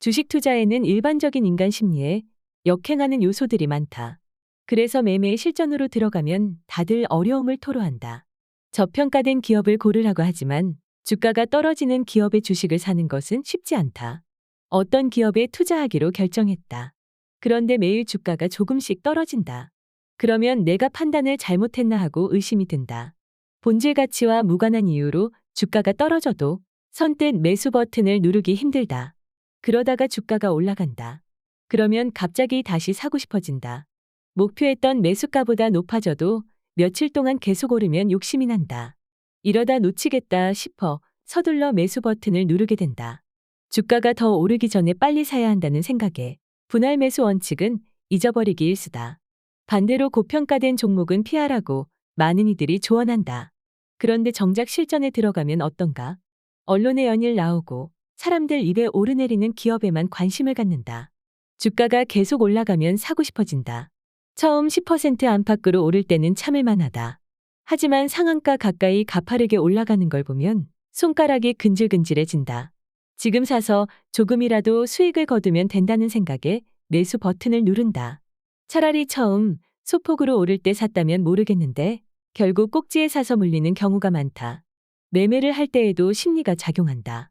주식 투자에는 일반적인 인간 심리에 역행하는 요소들이 많다. 그래서 매매 실전으로 들어가면 다들 어려움을 토로한다. 저평가된 기업을 고르라고 하지만 주가가 떨어지는 기업의 주식을 사는 것은 쉽지 않다. 어떤 기업에 투자하기로 결정했다. 그런데 매일 주가가 조금씩 떨어진다. 그러면 내가 판단을 잘못했나 하고 의심이 든다. 본질 가치와 무관한 이유로 주가가 떨어져도 선뜻 매수 버튼을 누르기 힘들다. 그러다가 주가가 올라간다. 그러면 갑자기 다시 사고 싶어진다. 목표했던 매수가보다 높아져도 며칠 동안 계속 오르면 욕심이 난다. 이러다 놓치겠다 싶어 서둘러 매수 버튼을 누르게 된다. 주가가 더 오르기 전에 빨리 사야 한다는 생각에 분할 매수 원칙은 잊어버리기 일수다. 반대로 고평가된 종목은 피하라고 많은 이들이 조언한다. 그런데 정작 실전에 들어가면 어떤가? 언론에 연일 나오고 사람들 입에 오르내리는 기업에만 관심을 갖는다. 주가가 계속 올라가면 사고 싶어진다. 처음 10% 안팎으로 오를 때는 참을만 하다. 하지만 상한가 가까이 가파르게 올라가는 걸 보면 손가락이 근질근질해진다. 지금 사서 조금이라도 수익을 거두면 된다는 생각에 매수 버튼을 누른다. 차라리 처음 소폭으로 오를 때 샀다면 모르겠는데 결국 꼭지에 사서 물리는 경우가 많다. 매매를 할 때에도 심리가 작용한다.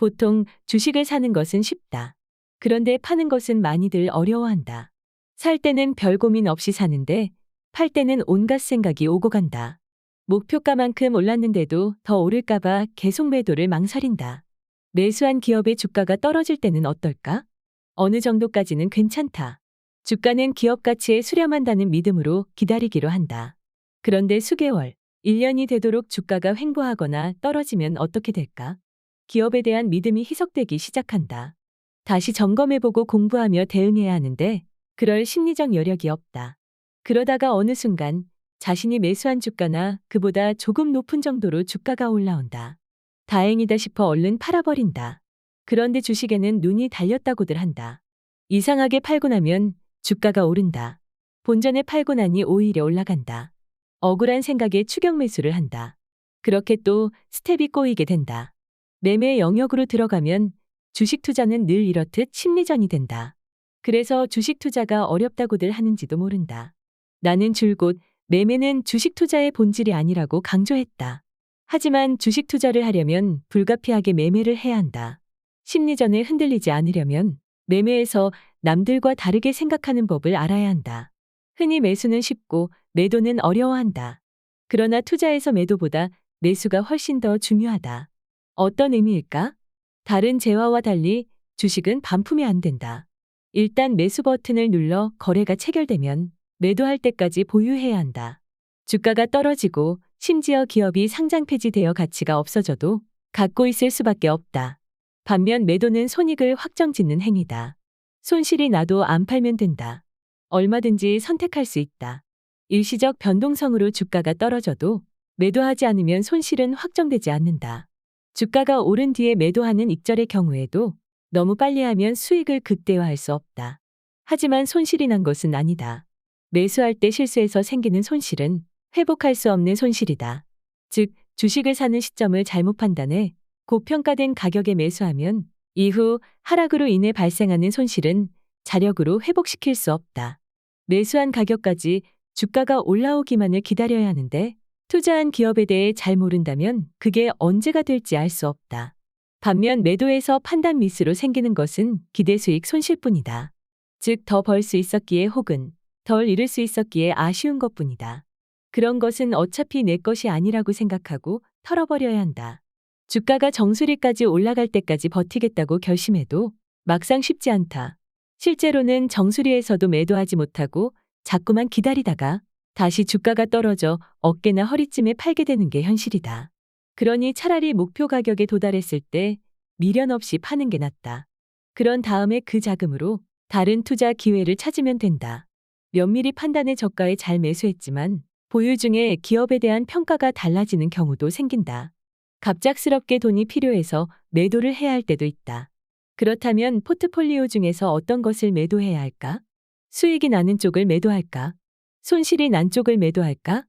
보통 주식을 사는 것은 쉽다. 그런데 파는 것은 많이들 어려워한다. 살 때는 별 고민 없이 사는데 팔 때는 온갖 생각이 오고 간다. 목표가만큼 올랐는데도 더 오를까봐 계속 매도를 망설인다. 매수한 기업의 주가가 떨어질 때는 어떨까? 어느 정도까지는 괜찮다. 주가는 기업 가치에 수렴한다는 믿음으로 기다리기로 한다. 그런데 수개월, 1년이 되도록 주가가 횡보하거나 떨어지면 어떻게 될까? 기업에 대한 믿음이 희석되기 시작한다. 다시 점검해보고 공부하며 대응해야 하는데 그럴 심리적 여력이 없다. 그러다가 어느 순간 자신이 매수한 주가나 그보다 조금 높은 정도로 주가가 올라온다. 다행이다 싶어 얼른 팔아버린다. 그런데 주식에는 눈이 달렸다고들 한다. 이상하게 팔고 나면 주가가 오른다. 본전에 팔고 나니 오히려 올라간다. 억울한 생각에 추격 매수를 한다. 그렇게 또 스텝이 꼬이게 된다. 매매 영역으로 들어가면 주식 투자는 늘 이렇듯 심리전이 된다. 그래서 주식 투자가 어렵다고들 하는지도 모른다. 나는 줄곧 매매는 주식 투자의 본질이 아니라고 강조했다. 하지만 주식 투자를 하려면 불가피하게 매매를 해야 한다. 심리전에 흔들리지 않으려면 매매에서 남들과 다르게 생각하는 법을 알아야 한다. 흔히 매수는 쉽고 매도는 어려워한다. 그러나 투자에서 매도보다 매수가 훨씬 더 중요하다. 어떤 의미일까? 다른 재화와 달리 주식은 반품이 안 된다. 일단 매수 버튼을 눌러 거래가 체결되면 매도할 때까지 보유해야 한다. 주가가 떨어지고 심지어 기업이 상장 폐지되어 가치가 없어져도 갖고 있을 수밖에 없다. 반면 매도는 손익을 확정 짓는 행위다. 손실이 나도 안 팔면 된다. 얼마든지 선택할 수 있다. 일시적 변동성으로 주가가 떨어져도 매도하지 않으면 손실은 확정되지 않는다. 주가가 오른 뒤에 매도하는 익절의 경우에도 너무 빨리 하면 수익을 극대화할 수 없다. 하지만 손실이 난 것은 아니다. 매수할 때 실수해서 생기는 손실은 회복할 수 없는 손실이다. 즉, 주식을 사는 시점을 잘못 판단해 고평가된 가격에 매수하면 이후 하락으로 인해 발생하는 손실은 자력으로 회복시킬 수 없다. 매수한 가격까지 주가가 올라오기만을 기다려야 하는데 투자한 기업에 대해 잘 모른다면 그게 언제가 될지 알 수 없다. 반면 매도에서 판단 미스로 생기는 것은 기대 수익 손실뿐이다. 즉 더 벌 수 있었기에 혹은 덜 잃을 수 있었기에 아쉬운 것뿐이다. 그런 것은 어차피 내 것이 아니라고 생각하고 털어버려야 한다. 주가가 정수리까지 올라갈 때까지 버티겠다고 결심해도 막상 쉽지 않다. 실제로는 정수리에서도 매도하지 못하고 자꾸만 기다리다가 다시 주가가 떨어져 어깨나 허리쯤에 팔게 되는 게 현실이다. 그러니 차라리 목표 가격에 도달했을 때 미련 없이 파는 게 낫다. 그런 다음에 그 자금으로 다른 투자 기회를 찾으면 된다. 면밀히 판단해 저가에 잘 매수했지만 보유 중에 기업에 대한 평가가 달라지는 경우도 생긴다. 갑작스럽게 돈이 필요해서 매도를 해야 할 때도 있다. 그렇다면 포트폴리오 중에서 어떤 것을 매도해야 할까? 수익이 나는 쪽을 매도할까? 손실이 난 쪽을 매도할까?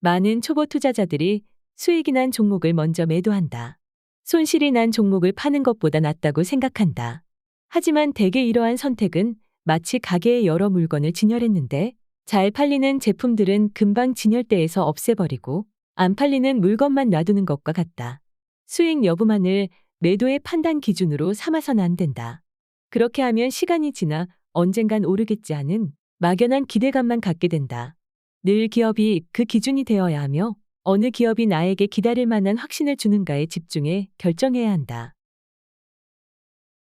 많은 초보 투자자들이 수익이 난 종목을 먼저 매도한다. 손실이 난 종목을 파는 것보다 낫다고 생각한다. 하지만 대개 이러한 선택은 마치 가게의 여러 물건을 진열했는데 잘 팔리는 제품들은 금방 진열대에서 없애버리고 안 팔리는 물건만 놔두는 것과 같다. 수익 여부만을 매도의 판단 기준으로 삼아서는 안 된다. 그렇게 하면 시간이 지나 언젠간 오르겠지 하는 막연한 기대감만 갖게 된다. 늘 기업이 그 기준이 되어야 하며 어느 기업이 나에게 기다릴 만한 확신을 주는가에 집중해 결정해야 한다.